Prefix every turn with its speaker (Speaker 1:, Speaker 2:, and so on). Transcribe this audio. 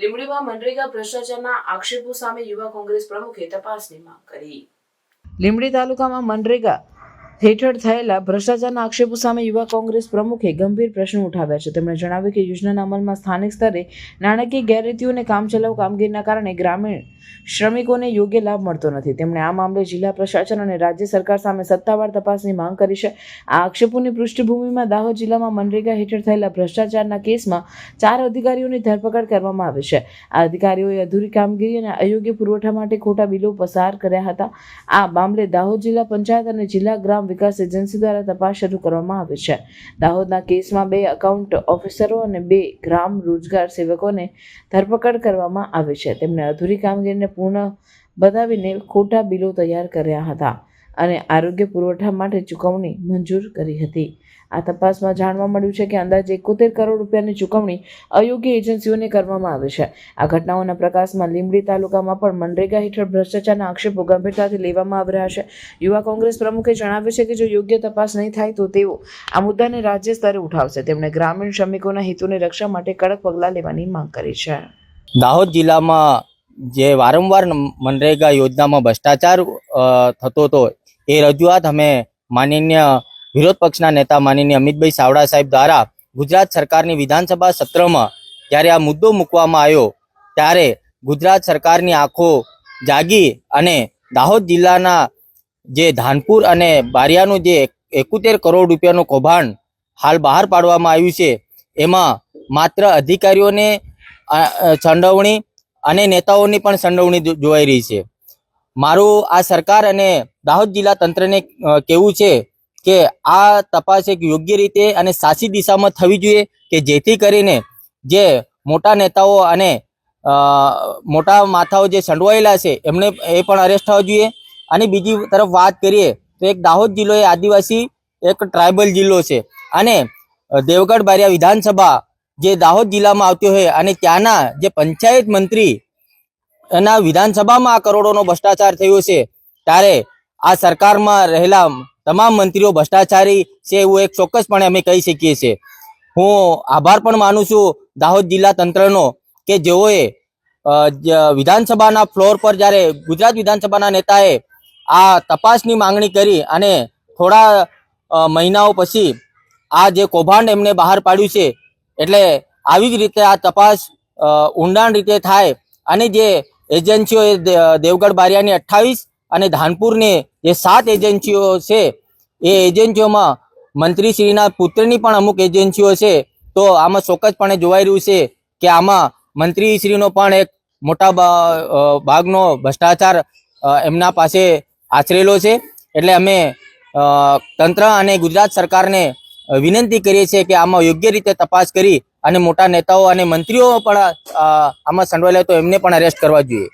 Speaker 1: લીંબડીમાં મનરેગા ભ્રષ્ટાચારના આક્ષેપો સામે યુવા કોંગ્રેસ પ્રમુખે તપાસની માંગ કરી. લીંબડી તાલુકામાં મનરેગા હેઠળ થયેલા ભ્રષ્ટાચારના આક્ષેપો સામે યુવા કોંગ્રેસ પ્રમુખે ગંભીર પ્રશ્નો ઉઠાવ્યા છે. તેમણે જણાવ્યું કે યોજનાના અમલમાં સ્થાનિક સ્તરે નાણાકીય ગેરરીતિઓ અને કામચલાઉ કામગીરીના કારણે ગ્રામીણ શ્રમિકોને યોગ્ય લાભ મળતો નથી. તેમણે આ મામલે જિલ્લા પ્રશાસન અને રાજ્ય સરકાર સામે સત્તાવાર તપાસની માંગ કરી છે. આ આક્ષેપોની પૃષ્ઠભૂમિમાં દાહોદ જિલ્લામાં મનરેગા હેઠળ થયેલા ભ્રષ્ટાચારના કેસમાં ચાર અધિકારીઓની ધરપકડ કરવામાં આવી છે. આ અધિકારીઓએ અધૂરી કામગીરી અને અયોગ્ય પુરવઠા માટે ખોટા બિલો પસાર કર્યા હતા. આ મામલે દાહોદ જિલ્લા પંચાયત અને જિલ્લા ગ્રામ વિકાસ એજન્સી દ્વારા તપાસ શરૂ કરવામાં આવી છે. દાહોદના કેસમાં બે એકાઉન્ટ ઓફિસરો અને બે ગ્રામ રોજગાર સેવકોને ધરપકડ કરવામાં આવી છે. તેમણે અધૂરી કામગીરીને પૂર્ણ બતાવીને ખોટા બિલો તૈયાર કર્યા હતા. અને આરોગ્ય પુરવઠા માટે ચૂકવણી મંજૂર કરી હતી. આ તપાસમાં જાણવા મળ્યું છે કે અંદાજે એકોતેર કરોડ રૂપિયાની ચૂકવણી અયોગ્ય એજન્સીઓને કરવામાં આવે છે. આ ઘટનાઓના પ્રકાશમાં લીંબડી તાલુકામાં પણ મનરેગા હેઠળ ભ્રષ્ટાચારના આક્ષેપો ગંભીરતાથી લેવામાં આવી રહ્યા છે. યુવા કોંગ્રેસ પ્રમુખે જણાવ્યું છે કે જો યોગ્ય તપાસ નહીં થાય તો તેઓ આ મુદ્દાને રાજ્ય સ્તરે ઉઠાવશે. તેમણે ગ્રામીણ શ્રમિકોના હિતોની રક્ષા માટે કડક પગલાં લેવાની માંગ કરી છે.
Speaker 2: દાહોદ જિલ્લામાં જે વારંવાર મનરેગા યોજનામાં ભ્રષ્ટાચાર થતો હતો એ રજૂઆત અમે માનનીય વિરોધ પક્ષના નેતા માનનીય અમિતભાઈ સાવડા સાહેબ દ્વારા ગુજરાત સરકારની વિધાનસભા સત્રમાં જ્યારે આ મુદ્દો મૂકવામાં આવ્યો, ત્યારે ગુજરાત સરકારની આંખો જાગી અને દાહોદ જિલ્લાના જે ધાનપુર અને બારિયાનું જે એકોતેર કરોડ રૂપિયાનું કૌભાંડ હાલ બહાર પાડવામાં આવ્યું છે, એમાં માત્ર અધિકારીઓને સંડોવણી અને નેતાઓની પણ સંડોવણી જોવાઈ રહી છે. મારું આ સરકાર અને દાહોદ જિલ્લા તંત્રને કેવું છે કે આ તપાસ એક યોગ્ય રીતે અને સાચી દિશામાં થવી જોઈએ કે જેથી કરીને જે મોટા નેતાઓ અને મોટા માથાઓ જે સંડવાયેલા છે, એમને એ પણ અરેસ્ટ થવા જોઈએ. અને બીજી તરફ વાત કરીએ તો એક દાહોદ જિલ્લો એ આદિવાસી, એક ટ્રાઇબલ જિલ્લો છે. અને દેવગઢ બારિયા વિધાનસભા જે દાહોદ જિલ્લામાં આવતી હોય અને ત્યાંના જે પંચાયત મંત્રી એના વિધાનસભામાં આ કરોડોનો ભ્રષ્ટાચાર થયો છે. ત્યારે આ સરકારમાં રહેલા તમામ મંત્રીઓ ભ્રષ્ટાચારી છે એવું એક ચોક્કસપણે અમે કહી શકીએ છીએ. હું આભાર પણ માનું છું દાહોદ જિલ્લા તંત્રનો કે જેઓએ વિધાનસભાના ફ્લોર પર જ્યારે ગુજરાત વિધાનસભાના નેતાએ આ તપાસની માંગણી કરી અને થોડા મહિનાઓ પછી આ જે કૌભાંડ એમને બહાર પાડ્યું છે, એટલે આવી જ રીતે આ તપાસ ઊંડાણ રીતે થાય અને જે એજન્સીઓ દે- દેવગઢ બારિયાની અઠ્ઠાવીસ અને ધાનપુરની જે સાત એજન્સીઓ છે, એ એજન્સીઓમાં મંત્રીશ્રીના પુત્રની પણ અમુક એજન્સીઓ છે. તો આમાં ચોક્કસપણે જોવાઈ રહ્યું છે કે આમાં મંત્રીશ્રીનો પણ એક મોટા ભાગનો ભ્રષ્ટાચાર એમના પાસે આચરેલો છે. એટલે અમે તંત્ર અને ગુજરાત સરકારને વિનંતી કરીએ છીએ કે આમાં યોગ્ય રીતે તપાસ કરી અને મોટા નેતાઓ અને મંત્રીઓ પણ આમાં સંડવાયેલા તો એમને પણ અરેસ્ટ કરવા જોઈએ.